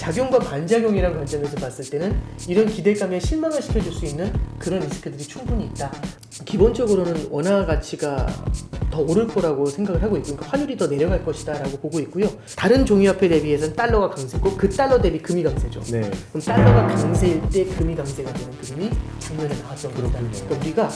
작용과 반작용이라는 관점에서 봤을 때는 이런 기대감에 실망을 시켜줄 수 있는 그런 리스크들이 충분히 있다. 기본적으로는 원화 가치가 더 오를 거라고 생각을 하고 있고, 그러니까 환율이 더 내려갈 것이다 라고 보고 있고요. 다른 종이화폐 대비해서는 달러가 강세고 그 달러 대비 금이 강세죠. 네. 그럼 달러가 강세일 때 금이 강세가 되는 그림이 작년에 나왔던. 그렇군요. 그러니까 우리가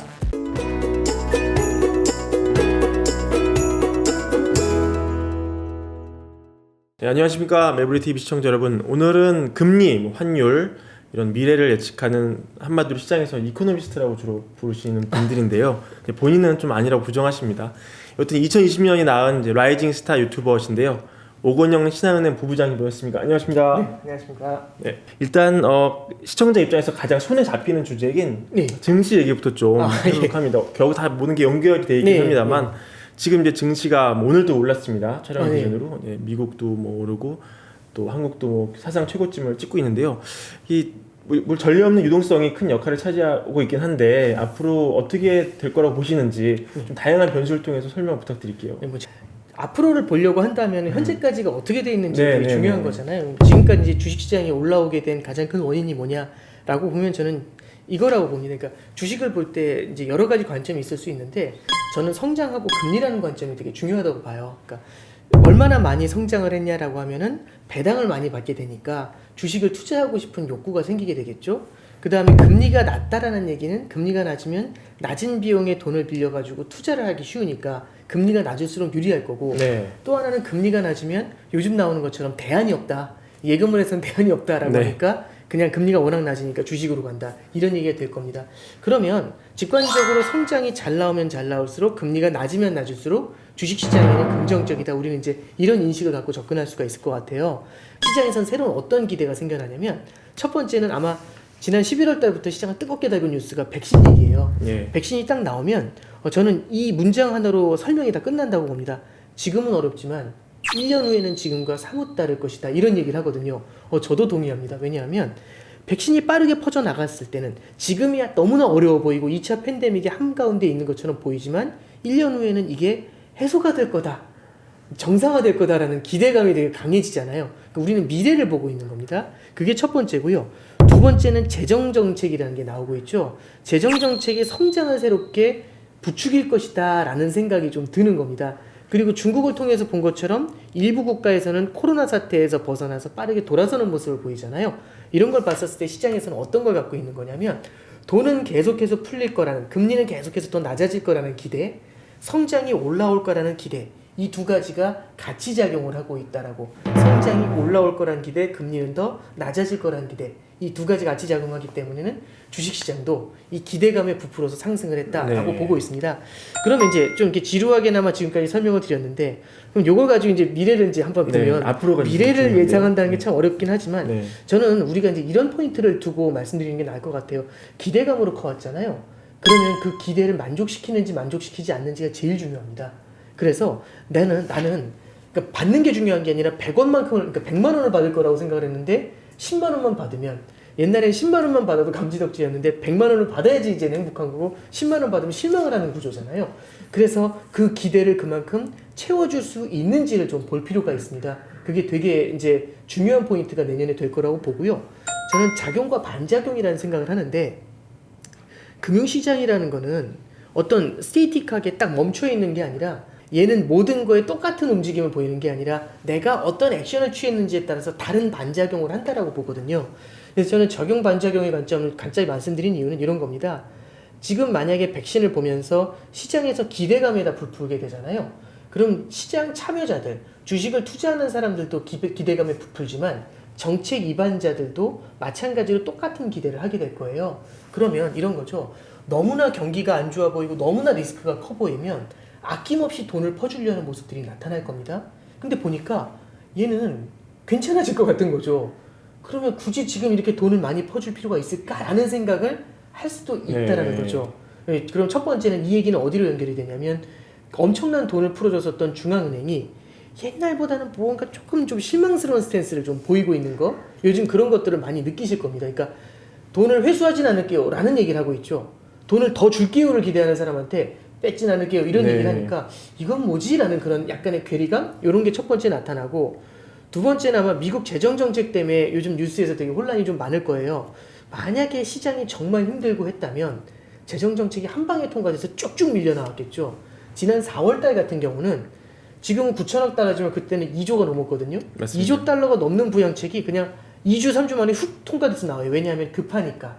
네, 안녕하십니까 매브리 TV 시청자 여러분. 오늘은 금리, 뭐 환율 이런 미래를 예측하는 한마디로 시장에서 이코노미스트라고 주로 부르시는 분들인데요. 본인은 좀 아니라고 부정하십니다. 여튼 2020년이 낳은 이제 라이징 스타 유튜버신데요. 오건영 신한은행 부부장님 모셨습니다. 안녕하십니까? 네, 안녕하십니까. 네. 일단 어, 시청자 입장에서 가장 손에 잡히는 주제인 네. 증시 얘기부터 좀 아, 예. 해보도록 합니다. 결국 다 모든 게 연결이 되어 있긴 네, 합니다만 지금 이제 증시가 뭐 오늘도 올랐습니다. 촬영 아, 네. 기준으로 네, 미국도 뭐 오르고 또 한국도 뭐 사상 최고점을 찍고 있는데요. 이 뭐, 뭐 전례 없는 유동성이 큰 역할을 차지하고 있긴 한데 앞으로 어떻게 될 거라고 보시는지 좀 다양한 변수를 통해서 설명 부탁드릴게요. 네, 뭐 자- 앞으로를 보려고 한다면 현재까지가 어떻게 돼 있는지 네, 되게 네, 중요한 네. 거잖아요. 지금까지 주식시장이 올라오게 된 가장 큰 원인이 뭐냐라고 보면 저는 이거라고 봅니다. 그러니까 주식을 볼 때 이제 여러 가지 관점이 있을 수 있는데 저는 성장하고 금리라는 관점이 되게 중요하다고 봐요. 그러니까 얼마나 많이 성장을 했냐라고 하면은 배당을 많이 받게 되니까 주식을 투자하고 싶은 욕구가 생기게 되겠죠. 그 다음에 금리가 낮다라는 얘기는 금리가 낮으면 낮은 비용의 돈을 빌려가지고 투자를 하기 쉬우니까 금리가 낮을수록 유리할 거고 네. 또 하나는 금리가 낮으면 요즘 나오는 것처럼 대안이 없다. 예금을 해서는 대안이 없다라고 네. 하니까 그냥 금리가 워낙 낮으니까 주식으로 간다. 이런 얘기가 될 겁니다. 그러면 직관적으로 성장이 잘 나오면 잘 나올수록 금리가 낮으면 낮을수록 주식 시장에는 긍정적이다. 우리는 이제 이런 인식을 갖고 접근할 수가 있을 것 같아요. 시장에선 새로운 어떤 기대가 생겨나냐면 첫 번째는 아마 지난 11월 달부터 시장을 뜨겁게 달군 뉴스가 백신 얘기예요. 예. 백신이 딱 나오면 어, 저는 이 문장 하나로 설명이 다 끝난다고 봅니다. 지금은 어렵지만 1년 후에는 지금과 사뭇 다를 것이다. 이런 얘기를 하거든요. 어, 저도 동의합니다. 왜냐하면 백신이 빠르게 퍼져 나갔을 때는 지금이야 너무나 어려워 보이고 2차 팬데믹이 한가운데 있는 것처럼 보이지만 1년 후에는 이게 해소가 될 거다. 정상화될 거다라는 기대감이 되게 강해지잖아요. 그러니까 우리는 미래를 보고 있는 겁니다. 그게 첫 번째고요. 두 번째는 재정 정책이라는 게 나오고 있죠. 재정 정책이 성장을 새롭게 부추길 것이다 라는 생각이 좀 드는 겁니다. 그리고 중국을 통해서 본 것처럼 일부 국가에서는 코로나 사태에서 벗어나서 빠르게 돌아서는 모습을 보이잖아요. 이런 걸 봤었을 때 시장에서는 어떤 걸 갖고 있는 거냐면 돈은 계속해서 풀릴 거라는 금리는 계속해서 더 낮아질 거라는 기대, 성장이 올라올 거라는 기대 이 두 가지가 같이 작용을 하고 있다라고 성장이 올라올 거라는 기대, 금리는 더 낮아질 거라는 기대 이 두 가지 같이 작용하기 때문에는 주식시장도 이 기대감에 부풀어서 상승을 했다라고 네. 보고 있습니다. 그러면 이제 좀 이렇게 지루하게나마 지금까지 설명을 드렸는데 그럼 요걸 가지고 이제 미래를 이제 한번 네, 보면 앞으로가 미래를 중요한데요. 예상한다는 게 참 어렵긴 하지만 네. 저는 우리가 이제 이런 포인트를 두고 말씀드리는 게 나을 것 같아요. 기대감으로 커왔잖아요. 그러면 그 기대를 만족시키는지 만족시키지 않는지가 제일 중요합니다. 그래서 나는 나는 그러니까 받는 게 중요한 게 아니라 100원만큼을 그러니까 100만 원을 받을 거라고 생각을 했는데 10만 원만 받으면 옛날엔 10만 원만 받아도 감지덕지였는데 100만 원을 받아야지 이제 행복한 거고 10만 원 받으면 실망을 하는 구조잖아요. 그래서 그 기대를 그만큼 채워줄 수 있는지를 좀 볼 필요가 있습니다. 그게 되게 이제 중요한 포인트가 내년에 될 거라고 보고요. 저는 작용과 반작용이라는 생각을 하는데 금융시장이라는 거는 어떤 스테이틱하게 딱 멈춰 있는 게 아니라 얘는 모든 거에 똑같은 움직임을 보이는 게 아니라 내가 어떤 액션을 취했는지에 따라서 다른 반작용을 한다라고 보거든요. 그래서 저는 적용 반작용의 관점을 간단히 말씀드린 이유는 이런 겁니다. 지금 만약에 백신을 보면서 시장에서 기대감에다 부풀게 되잖아요. 그럼 시장 참여자들, 주식을 투자하는 사람들도 기, 기대 감에 부풀지만 정책 위반자들도 마찬가지로 똑같은 기대를 하게 될 거예요. 그러면 이런 거죠. 너무나 경기가 안 좋아 보이고 너무나 리스크가 커 보이면 아낌없이 돈을 퍼주려는 모습들이 나타날 겁니다. 근데 보니까 얘는 괜찮아질 것 같은 거죠. 그러면 굳이 지금 이렇게 돈을 많이 퍼줄 필요가 있을까라는 생각을 할 수도 있다라는 네. 거죠. 네, 그럼 첫 번째는 이 얘기는 어디로 연결이 되냐면 엄청난 돈을 풀어줬었던 중앙은행이 옛날보다는 뭔가 조금 좀 실망스러운 스탠스를 좀 보이고 있는 거 요즘 그런 것들을 많이 느끼실 겁니다. 그러니까 돈을 회수하진 않을게요 라는 얘기를 하고 있죠. 돈을 더 줄게요를 기대하는 사람한테 뺏진 않을게요 이런 네. 얘기를 하니까 이건 뭐지? 라는 그런 약간의 괴리감 이런 게 첫 번째 나타나고 두 번째는 아마 미국 재정 정책 때문에 요즘 뉴스에서 되게 혼란이 좀 많을 거예요. 만약에 시장이 정말 힘들고 했다면 재정 정책이 한 방에 통과돼서 쭉쭉 밀려 나왔겠죠. 지난 4월 달 같은 경우는 지금은 9천억 달러지만 그때는 2조가 넘었거든요. 맞습니다. 2조 달러가 넘는 부양책이 그냥 2주 3주 만에 훅 통과돼서 나와요. 왜냐하면 급하니까.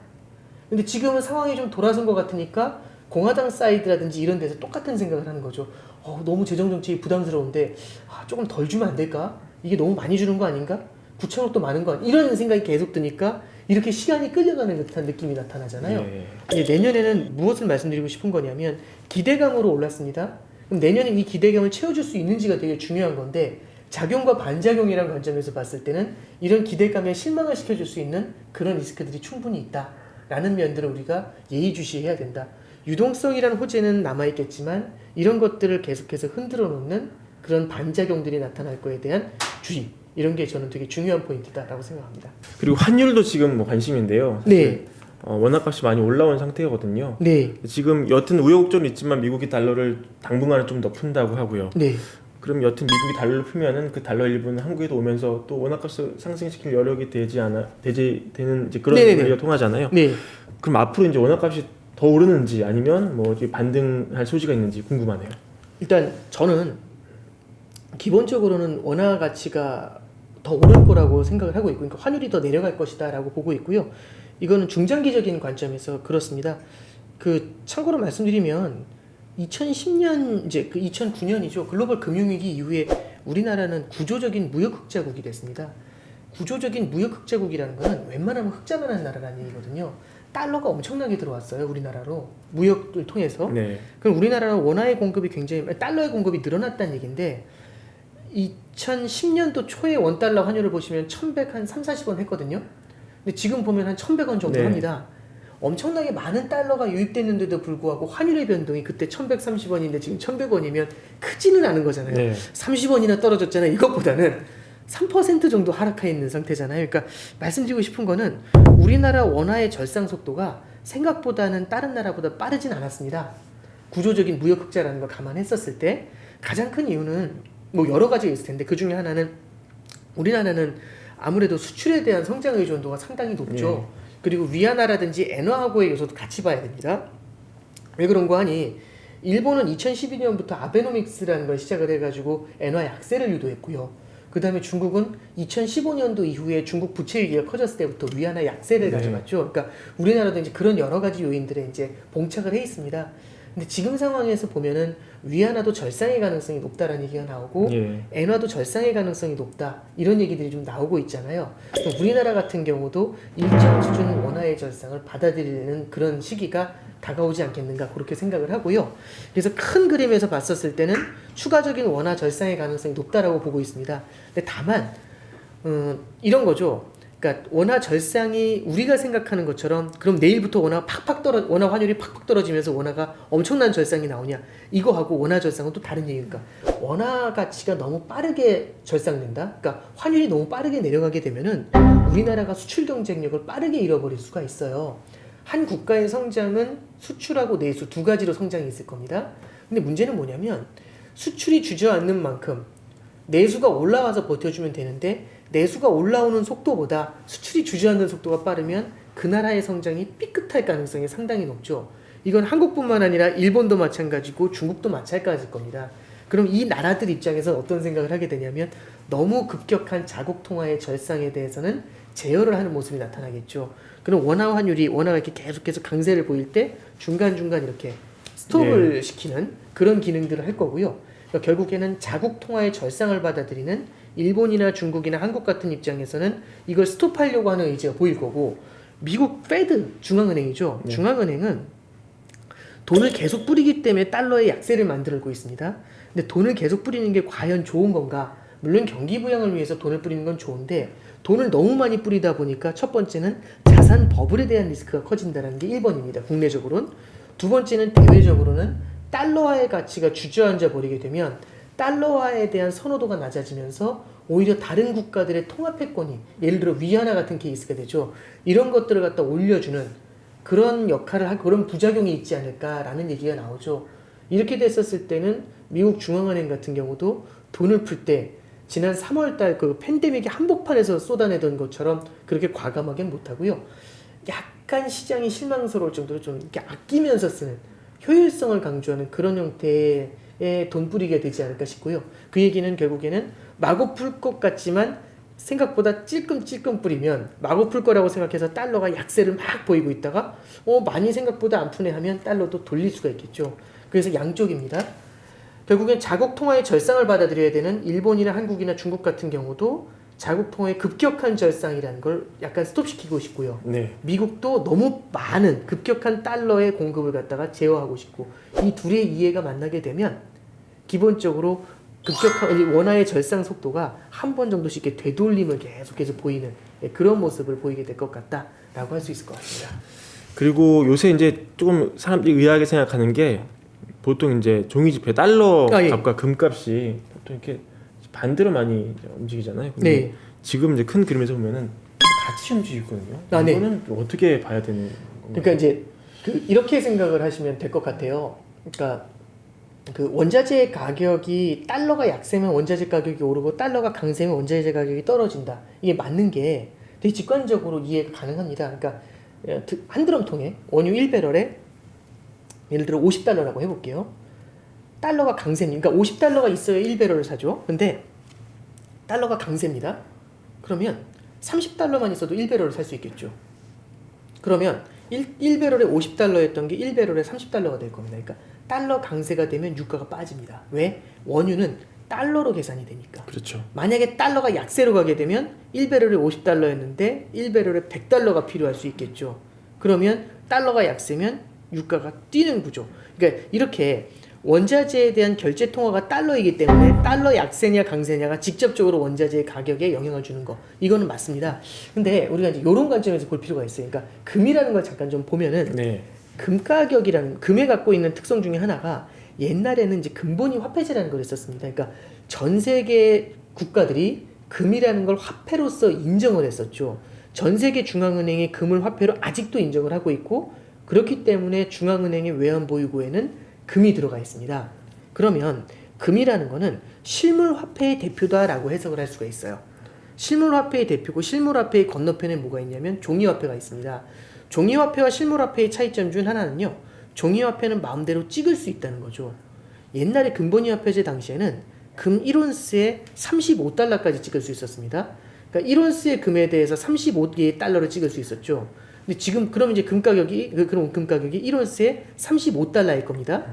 근데 지금은 상황이 좀 돌아선 것 같으니까 공화당 사이드라든지 이런 데서 똑같은 생각을 하는 거죠. 어, 너무 재정 정책이 부담스러운데 아, 조금 덜 주면 안 될까? 이게 너무 많이 주는 거 아닌가? 9천억도 많은 거 아니- 이런 생각이 계속 드니까 이렇게 시간이 끌려가는 듯한 느낌이 나타나잖아요. 예. 예, 내년에는 무엇을 말씀드리고 싶은 거냐면 기대감으로 올랐습니다. 그럼 내년에 이 기대감을 채워줄 수 있는지가 되게 중요한 건데 작용과 반작용이라는 관점에서 봤을 때는 이런 기대감에 실망을 시켜줄 수 있는 그런 리스크들이 충분히 있다 라는 면들을 우리가 예의주시해야 된다. 유동성이라는 호재는 남아있겠지만 이런 것들을 계속해서 흔들어 놓는 그런 반작용들이 나타날 거에 대한 주의 이런 게 저는 되게 중요한 포인트다라고 생각합니다. 그리고 환율도 지금 뭐 관심인데요. 네, 어, 원화값이 많이 올라온 상태거든요. 네, 지금 여튼 우여곡절은 있지만 미국이 달러를 당분간은 좀 더 푼다고 하고요. 네, 그럼 여튼 미국이 달러를 풀면은 그 달러 일부는 한국에도 오면서 또 원화값을 상승시킬 여력이 되지 않아 되지 되는 이제 그런 네네네. 논리가 통하잖아요. 네. 그럼 앞으로 이제 원화값이 더 오르는지 아니면 뭐 반등할 소지가 있는지 궁금하네요. 일단 저는 기본적으로는 원화 가치가 더 오를 거라고 생각을 하고 있고, 그러니까 환율이 더 내려갈 것이다라고 보고 있고요. 이거는 중장기적인 관점에서 그렇습니다. 그 참고로 말씀드리면 2010년 이제 그 2009년이죠 글로벌 금융위기 이후에 우리나라는 구조적인 무역 흑자국이 됐습니다. 구조적인 무역 흑자국이라는 거는 웬만하면 흑자만 하는 나라라는 얘기거든요. 달러가 엄청나게 들어왔어요 우리나라로 무역을 통해서. 네. 그럼 우리나라는 원화의 공급이 굉장히 달러의 공급이 늘어났다는 얘기인데 2010년도 초에 원 달러 환율을 보시면 1,100한 3, 40원 했거든요. 근데 지금 보면 한 1,100원 정도 네. 합니다. 엄청나게 많은 달러가 유입됐는데도 불구하고 환율의 변동이 그때 1,130원인데 지금 1,100원이면 크지는 않은 거잖아요. 네. 30원이나 떨어졌잖아요. 이것보다는 3% 정도 하락해 있는 상태잖아요. 그러니까 말씀드리고 싶은 거는 우리나라 원화의 절상 속도가 생각보다는 다른 나라보다 빠르진 않았습니다. 구조적인 무역 흑자라는 걸 감안했었을 때 가장 큰 이유는 뭐 여러 가지가 있을 텐데 그 중에 하나는 우리나라는 아무래도 수출에 대한 성장 의존도가 상당히 높죠. 그리고 위안화라든지 엔화하고의 요소도 같이 봐야 됩니다. 왜 그런 거 하니 일본은 2012년부터 아베노믹스라는 걸 시작을 해가지고 엔화 약세를 유도했고요. 그 다음에 중국은 2015년도 이후에 중국 부채 위기가 커졌을 때부터 위안화 약세를 네. 가져갔죠. 그러니까 우리나라도 이제 그런 여러 가지 요인들에 이제 봉착을 해 있습니다. 근데 지금 상황에서 보면은 위안화도 절상의 가능성이 높다라는 얘기가 나오고 예. 엔화도 절상의 가능성이 높다 이런 얘기들이 좀 나오고 있잖아요. 우리나라 같은 경우도 일정 수준 원화의 절상을 받아들이는 그런 시기가 다가오지 않겠는가 그렇게 생각을 하고요. 그래서 큰 그림에서 봤었을 때는 추가적인 원화 절상의 가능성이 높다라고 보고 있습니다. 근데 다만 음, 이런 거죠. 그러니까 원화 절상이 우리가 생각하는 것처럼 그럼 내일부터 원화 팍팍 떨어 원화 환율이 팍팍 떨어지면서 원화가 엄청난 절상이 나오냐 이거하고 원화 절상은 또 다른 얘기니까 원화 가치가 너무 빠르게 절상된다. 그러니까 환율이 너무 빠르게 내려가게 되면은 우리나라가 수출 경쟁력을 빠르게 잃어버릴 수가 있어요. 한 국가의 성장은 수출하고 내수 두 가지로 성장이 있을 겁니다. 근데 문제는 뭐냐면 수출이 주저앉는 만큼 내수가 올라와서 버텨주면 되는데 내수가 올라오는 속도보다 수출이 주저앉는 속도가 빠르면 그 나라의 성장이 삐끗할 가능성이 상당히 높죠. 이건 한국뿐만 아니라 일본도 마찬가지고 중국도 마찬가지일 겁니다. 그럼 이 나라들 입장에서 어떤 생각을 하게 되냐면 너무 급격한 자국 통화의 절상에 대해서는 제어를 하는 모습이 나타나겠죠. 그럼 원화 환율이 원화가 이렇게 계속해서 강세를 보일 때 중간 중간 이렇게 스톱을 시키는 그런 기능들을 할 거고요. 그러니까 결국에는 자국 통화의 절상을 받아들이는 일본이나 중국이나 한국 같은 입장에서는 이걸 스톱하려고 하는 의지가 보일 거고 미국 페드 중앙은행이죠. 네. 중앙은행은 돈을 계속 뿌리기 때문에 달러의 약세를 만들고 있습니다. 근데 돈을 계속 뿌리는 게 과연 좋은 건가? 물론 경기 부양을 위해서 돈을 뿌리는 건 좋은데 돈을 너무 많이 뿌리다 보니까 첫 번째는 자산 버블에 대한 리스크가 커진다는 게 1번입니다. 국내적으로는. 두 번째는 대외적으로는 달러화의 가치가 주저앉아 버리게 되면 달러화에 대한 선호도가 낮아지면서 오히려 다른 국가들의 통화패권이 예를 들어 위안화 같은 케이스가 되죠. 이런 것들을 갖다 올려주는 그런 역할을 할 그런 부작용이 있지 않을까라는 얘기가 나오죠. 이렇게 됐었을 때는 미국 중앙은행 같은 경우도 돈을 풀 때 지난 3월달 그 팬데믹의 한복판에서 쏟아내던 것처럼 그렇게 과감하게 못하고요. 약간 시장이 실망스러울 정도로 좀 이렇게 아끼면서 쓰는 효율성을 강조하는 그런 형태의 돈 뿌리게 되지 않을까 싶고요. 그 얘기는 결국에는 마구 풀 것 같지만 생각보다 찔끔찔끔 뿌리면 마구 풀 거라고 생각해서 달러가 약세를 막 보이고 있다가 어 많이 생각보다 안 푸네 하면 달러도 돌릴 수가 있겠죠. 그래서 양쪽입니다. 결국엔 자국 통화의 절상을 받아들여야 되는 일본이나 한국이나 중국 같은 경우도 자국 통화의 급격한 절상이라는 걸 약간 스톱시키고 싶고요. 네. 미국도 너무 많은 급격한 달러의 공급을 갖다가 제어하고 싶고 이 둘의 이해가 만나게 되면 기본적으로 급격한 이 원화의 절상 속도가 한 번 정도씩 이렇게 되돌림을 계속해서 보이는 예, 그런 모습을 보이게 될 것 같다라고 할 수 있을 것 같습니다. 그리고 요새 이제 조금 사람들이 의아하게 생각하는 게 보통 이제 종이 지폐 달러 아, 예. 값과 금값이 보통 이렇게 반대로 많이 이제 움직이잖아요. 근데 네. 지금 이제 큰 그림에서 보면은 같이 움직이거든요. 아, 네. 이거는 어떻게 봐야 되는 건가요? 그러니까 이제 그 이렇게 생각을 하시면 될 것 같아요. 그러니까 그 원자재 가격이 달러가 약세면 원자재 가격이 오르고 달러가 강세면 원자재 가격이 떨어진다. 이게 맞는 게 되게 직관적으로 이해가 가능합니다. 그러니까 한 드럼통에 원유 1배럴에 예를 들어 50달러라고 해볼게요. 달러가 강세입니다. 그러니까 50달러가 있어야 1배럴을 사죠. 근데 달러가 강세입니다. 그러면 30달러만 있어도 1배럴을 살 수 있겠죠. 그러면 1, 1배럴에 50달러였던 게 1배럴에 30달러가 될 겁니다. 그러니까 달러 강세가 되면 유가가 빠집니다. 왜? 원유는 달러로 계산이 되니까. 그렇죠. 만약에 달러가 약세로 가게 되면 1배럴에 50달러였는데 1배럴에 100달러가 필요할 수 있겠죠. 그러면 달러가 약세면 유가가 뛰는 구조. 그러니까 이렇게 원자재에 대한 결제 통화가 달러이기 때문에 달러 약세냐 강세냐가 직접적으로 원자재의 가격에 영향을 주는 거 이거는 맞습니다. 근데 우리가 이제 이런 관점에서 볼 필요가 있어요. 그러니까 금이라는 걸 잠깐 좀 보면은 네. 금 가격이라는 금에 갖고 있는 특성 중에 하나가 옛날에는 이제 근본이 화폐제라는 걸 했었습니다. 그러니까 전 세계 국가들이 금이라는 걸 화폐로서 인정을 했었죠. 전 세계 중앙은행이 금을 화폐로 아직도 인정을 하고 있고 그렇기 때문에 중앙은행의 외환 보유고에는 금이 들어가 있습니다. 그러면 금이라는 거는 실물 화폐의 대표다라고 해석을 할 수가 있어요. 실물 화폐의 대표고 실물 화폐의 건너편에 뭐가 있냐면 종이 화폐가 있습니다. 종이 화폐와 실물 화폐의 차이점 중 하나는요. 종이 화폐는 마음대로 찍을 수 있다는 거죠. 옛날에 근본위 화폐제 당시에는 금 1온스에 35달러까지 찍을 수 있었습니다. 그러니까 1온스의 금에 대해서 35개의 달러를 찍을 수 있었죠. 근데 지금 그럼 이제 금 가격이 그- 그럼 금 가격이 1온스에 35달러일 겁니다.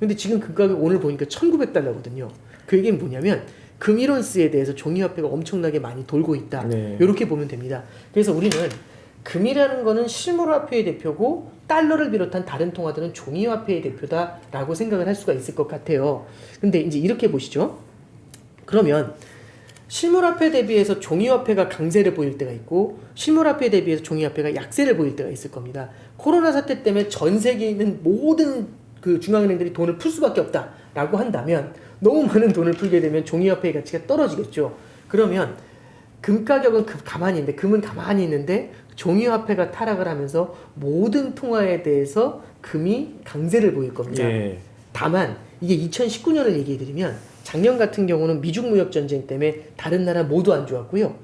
근데 지금 금 가격 오늘 보니까 1,900달러거든요. 그 얘기는 뭐냐면 금 1온스에 대해서 종이 화폐가 엄청나게 많이 돌고 있다. 네. 이렇게 보면 됩니다. 그래서 우리는 금이라는 거는 실물 화폐의 대표고 달러를 비롯한 다른 통화들은 종이 화폐의 대표다라고 생각을 할 수가 있을 것 같아요. 근데 이제 이렇게 보시죠. 그러면 실물화폐 대비해서 종이화폐가 강세를 보일 때가 있고 실물화폐 대비해서 종이화폐가 약세를 보일 때가 있을 겁니다. 코로나 사태 때문에 전 세계에 있는 모든 그 중앙은행들이 돈을 풀 수밖에 없다라고 한다면 너무 많은 돈을 풀게 되면 종이화폐의 가치가 떨어지겠죠. 그러면 금 가격은 그- 가만히 있는데 금은 가만히 있는데 종이화폐가 타락을 하면서 모든 통화에 대해서 금이 강세를 보일 겁니다. 예. 다만 이게 2019년을 얘기해 드리면 작년 같은 경우는 미중 무역 전쟁 때문에 다른 나라 모두 안 좋았고요.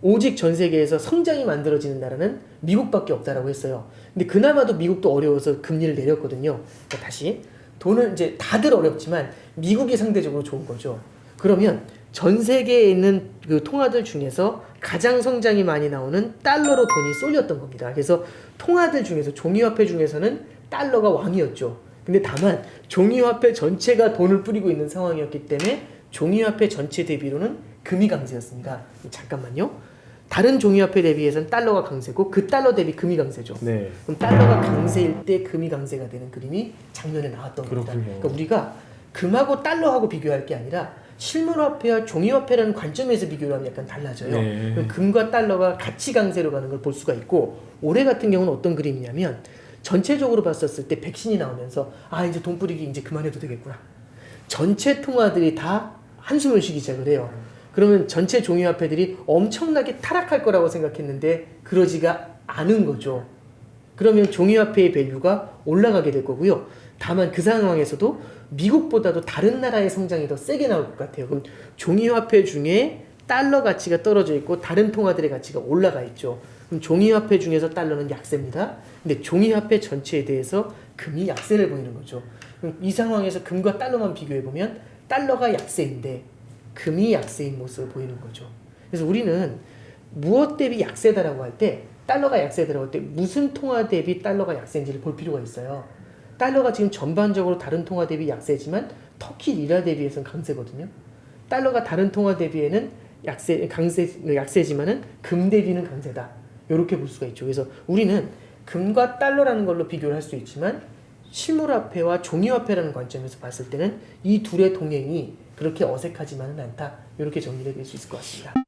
오직 전 세계에서 성장이 만들어지는 나라는 미국밖에 없다라고 했어요. 근데 그나마도 미국도 어려워서 금리를 내렸거든요. 그러니까 다시 돈을 이제 다들 어렵지만 미국이 상대적으로 좋은 거죠. 그러면 전 세계에 있는 그 통화들 중에서 가장 성장이 많이 나오는 달러로 돈이 쏠렸던 겁니다. 그래서 통화들 중에서 종이화폐 중에서는 달러가 왕이었죠. 근데 다만 종이화폐 전체가 돈을 뿌리고 있는 상황이었기 때문에 종이화폐 전체 대비로는 금이 강세였습니다. 잠깐만요. 다른 종이화폐 대비해서는 달러가 강세고 그 달러 대비 금이 강세죠. 네. 그럼 달러가 강세일 때 금이 강세가 되는 그림이 작년에 나왔던 겁니다. 그렇군요. 그러니까 우리가 금하고 달러하고 비교할 게 아니라 실물화폐와 종이화폐라는 관점에서 비교를 하면 약간 달라져요. 네. 그럼 금과 달러가 같이 강세로 가는 걸 볼 수가 있고 올해 같은 경우는 어떤 그림이냐면 전체적으로 봤었을 때 백신이 나오면서 아 이제 돈 뿌리기 이제 그만해도 되겠구나. 전체 통화들이 다 한숨을 쉬기 시작을 해요. 그러면 전체 종이화폐들이 엄청나게 타락할 거라고 생각했는데 그러지가 않은 거죠. 그러면 종이화폐의 밸류가 올라가게 될 거고요. 다만 그 상황에서도 미국보다도 다른 나라의 성장이 더 세게 나올 것 같아요. 그럼 종이화폐 중에 달러 가치가 떨어져 있고 다른 통화들의 가치가 올라가 있죠. 그럼 종이화폐 중에서 달러는 약세입니다. 근데 종이화폐 전체에 대해서 금이 약세를 보이는 거죠. 이 상황에서 금과 달러만 비교해 보면 달러가 약세인데 금이 약세인 모습을 보이는 거죠. 그래서 우리는 무엇 대비 약세다라고 할 때 달러가 약세다라고 할 때 무슨 통화 대비 달러가 약세인지를 볼 필요가 있어요. 달러가 지금 전반적으로 다른 통화 대비 약세지만 터키 리라 대비해서는 강세거든요. 달러가 다른 통화 대비에는 약세 강세 약세지만은 금 대비는 강세다. 이렇게 볼 수가 있죠. 그래서 우리는 금과 달러라는 걸로 비교를 할 수 있지만 실물화폐와 종이화폐라는 관점에서 봤을 때는 이 둘의 동행이 그렇게 어색하지만은 않다. 이렇게 정리를 될수 있을 것 같습니다.